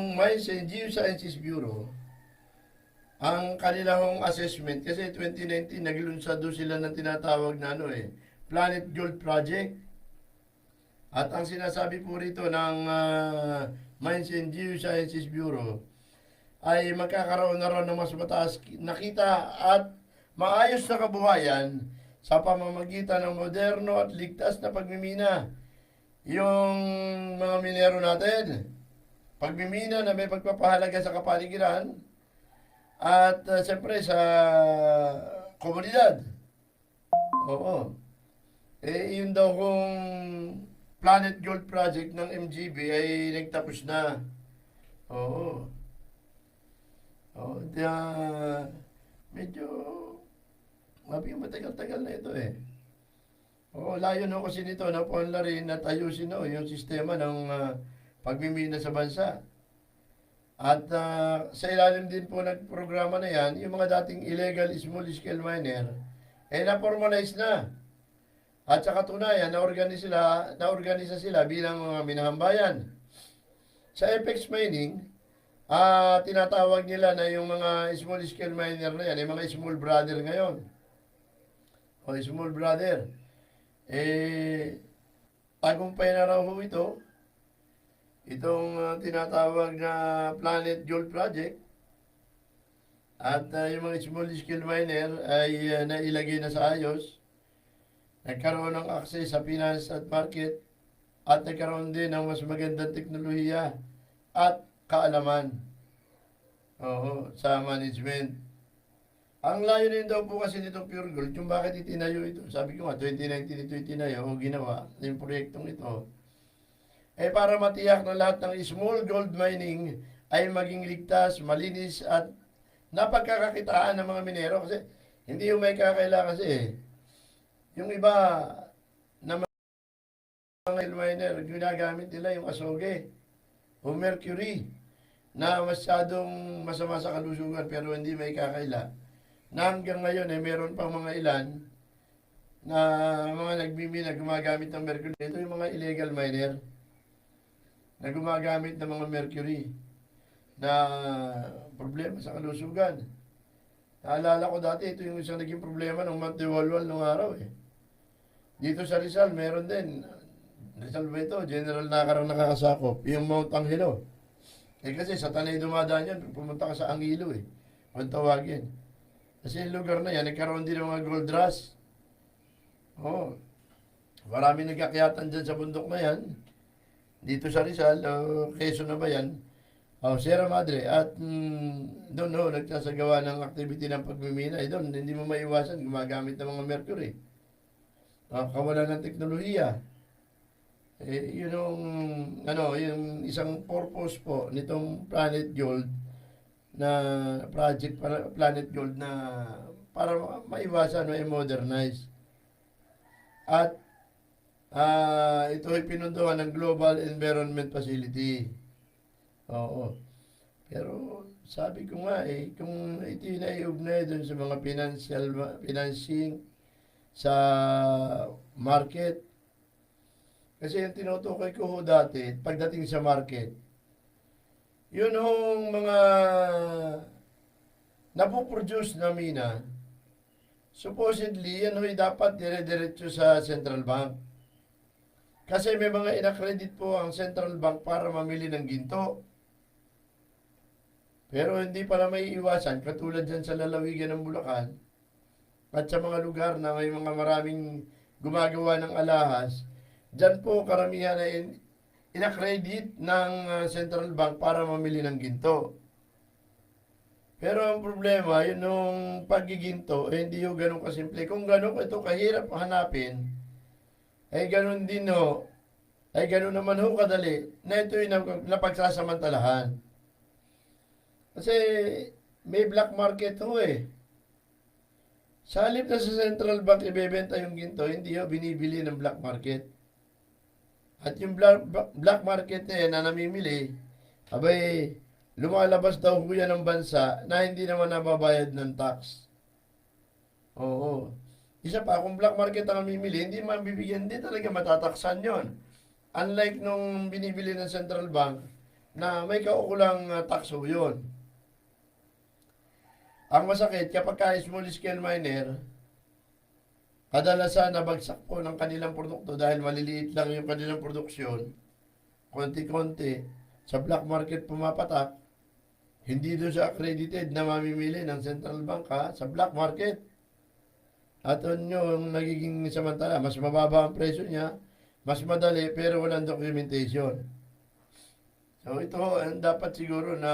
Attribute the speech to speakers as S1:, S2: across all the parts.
S1: yung Mines and Geosciences Bureau, ang kanilang assessment, kasi 2019, naglunsad doon sila ng tinatawag na ano eh, Planet Gold Project. At ang sinasabi po rito ng ah, Mines and Geosciences Bureau ay magkakaroon na raw ng mas mataas nakita at maayos na kabuhayan sa pamamagitan ng moderno at ligtas na pagmimina. Yung mga minero natin, pagmimina na may pagpapahalaga sa kapaligiran at uh, siyempre sa komunidad. Oo. Eh, yun daw kung Planet Gold Project ng MGB ay nagtapos na. Oo. Oo. Kaya, medyo, mabi matagal-tagal na ito eh. Oo, layo no kasi nito na rin at ayusin no, yung sistema ng ah, pagmimina sa bansa. At ah, sa ilalim din po ng programa na yan, yung mga dating illegal small scale miner, eh na-formalize na. At sa katunayan, na-organisa sila, na-organisa sila bilang mga minahambayan. Sa Apex Mining, ah tinatawag nila na yung mga small scale miner na yan, yung mga small brother ngayon. O small brother. Eh, tagumpay na raw ito. Itong ah, tinatawag na Planet Gold Project. At ah, yung mga small scale miner ay ah, nailagay na sa ayos. Nagkaroon ng access sa finance at market. At nagkaroon din ng mas magandang teknolohiya at kaalaman. Oo, sa management. Ang layunin daw po kasi nitong Pure Gold, yung bakit itinayo ito. Sabi ko nga, 2019 ito itinayo o ginawa, yung proyektong ito. Eh para matiyak na lahat ng small gold mining ay maging ligtas, malinis at napagkakakitaan ng mga minero. Kasi hindi yung may kakailangan kasi eh. Yung iba na mga miner, ginagamit nila yung asoge o mercury na masyadong masama sa kalusugan pero hindi may kakaila na hanggang ngayon eh meron pang mga ilan na mga nagbimina gumagamit ng mercury. Ito yung mga illegal miner na gumagamit ng mga mercury na problema sa kalusugan. Naalala ko dati, ito yung isang naging problema ng Montevalval nung araw eh. Dito sa Rizal, meron din. Rizal ba ito? General Nakarang nakakasakop. Yung Mount Angelo. Eh kasi sa tanay dumadaan yan, pumunta ka sa Angilo eh. Kung tawagin. Kasi yung lugar na yan, nagkaroon din ng mga gold rush. Oo. Marami nagkakyatan dyan sa bundok na yan. Dito sa Rizal, o Quezon na ba yan? O, Sierra Madre. At mm, doon ho, nagsasagawa ng activity ng pagmimina. Eh, doon, hindi mo maiwasan, gumagamit ng mga mercury. Nakakawala ng teknolohiya. Eh, yun yung, ano, yung isang purpose po nitong Planet Gold na project para Planet Gold na para ma- maiwasan o i-modernize. At ah ito ay pinunduhan ng Global Environment Facility. Oo. Pero sabi ko nga eh, kung ito yung naiugnay dun sa mga financial financing sa market, kasi yung tinutukoy ko dati, pagdating sa market, yun hong mga napoproduce na mina, supposedly, yan ho'y dapat dire-diretso sa central bank. Kasi may mga inaccredit po ang central bank para mamili ng ginto. Pero hindi pala may iwasan, katulad dyan sa lalawigan ng Bulacan, at sa mga lugar na may mga maraming gumagawa ng alahas, dyan po karamihan na in, inaccredit ng uh, central bank para mamili ng ginto. Pero ang problema, yun nung paggiginto, eh, hindi yung ganun kasimple. Kung ganun ito kahirap hanapin, ay ganun din ho, ay ganun naman ho kadali, na ito yung nap- napagsasamantalahan. Kasi may black market ho eh. Sa halip na sa central bank ibebenta yung ginto, hindi ho binibili ng black market. At yung black, black market na yan na namimili, abay, lumalabas daw ho yan ng bansa na hindi naman nababayad ng tax. Oo. Isa pa, kung black market ang namimili, hindi mabibigyan, hindi talaga matataksan yon. Unlike nung binibili ng central bank, na may kaukulang uh, takso yun. Ang masakit, kapag ka small scale miner, kadalasan nabagsak po ng kanilang produkto dahil maliliit lang yung kanilang produksyon, konti-konti, sa black market pumapatak, hindi doon siya accredited na mamimili ng central bank ha, sa black market. At yun yung nagiging samantala, mas mababa ang presyo niya, mas madali pero walang documentation. So ito dapat siguro na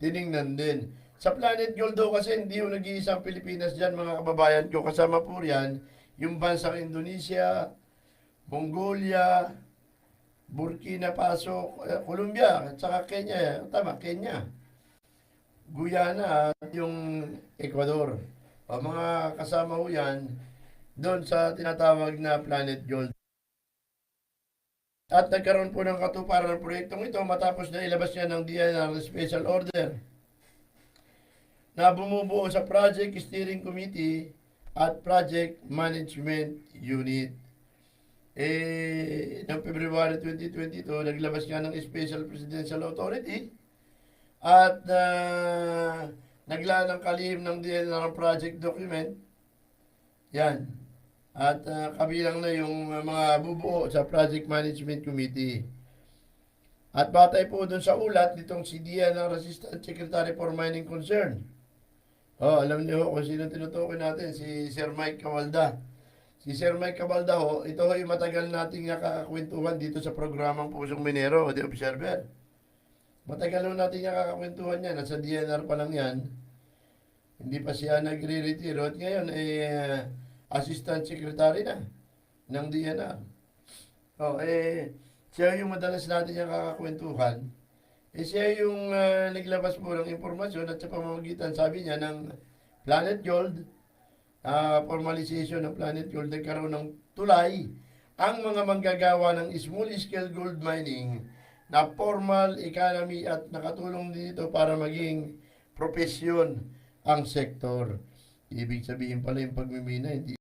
S1: tiningnan din. Sa Planet Gold daw kasi hindi yung nag-iisang Pilipinas dyan mga kababayan ko. Kasama po riyan yung bansang Indonesia, Mongolia, Burkina Faso, eh, Colombia, at saka Kenya. Tama, Kenya. Guyana at yung Ecuador. O mga kasama ho yan doon sa tinatawag na Planet Gold. At nagkaroon po ng katuparan ng proyektong ito matapos na ilabas niya ng DNR Special Order na bumubuo sa Project Steering Committee at Project Management Unit. Eh, noong February 2022, naglabas nga ng Special Presidential Authority at uh, naglaan ng kalihim ng DNR project document. Yan. At uh, kabilang na yung uh, mga bubuo sa Project Management Committee. At batay po dun sa ulat nitong si DNR Assistant Secretary for Mining Concern. Oh, alam niyo kung sino tinutukoy natin, si Sir Mike Cavalda. Si Sir Mike Cavalda ho, ito ho yung matagal nating nakakakwentuhan dito sa programang Pusong Minero, The Observer. Matagal natin nakakakwentuhan yan, nasa DNR pa lang yan. Hindi pa siya nagre-retiro at ngayon eh assistant secretary na ng DNR. Oh, eh siya yung madalas natin yung kakakwentuhan. Eh siya yung ah, naglabas po ng impormasyon at sa pamamagitan sabi niya ng Planet Gold, ah, formalization ng Planet Gold, nagkaroon ng tulay ang mga manggagawa ng small scale gold mining na formal economy at nakatulong dito para maging profesyon ang sektor. Ibig sabihin pala yung pagmimina, hindi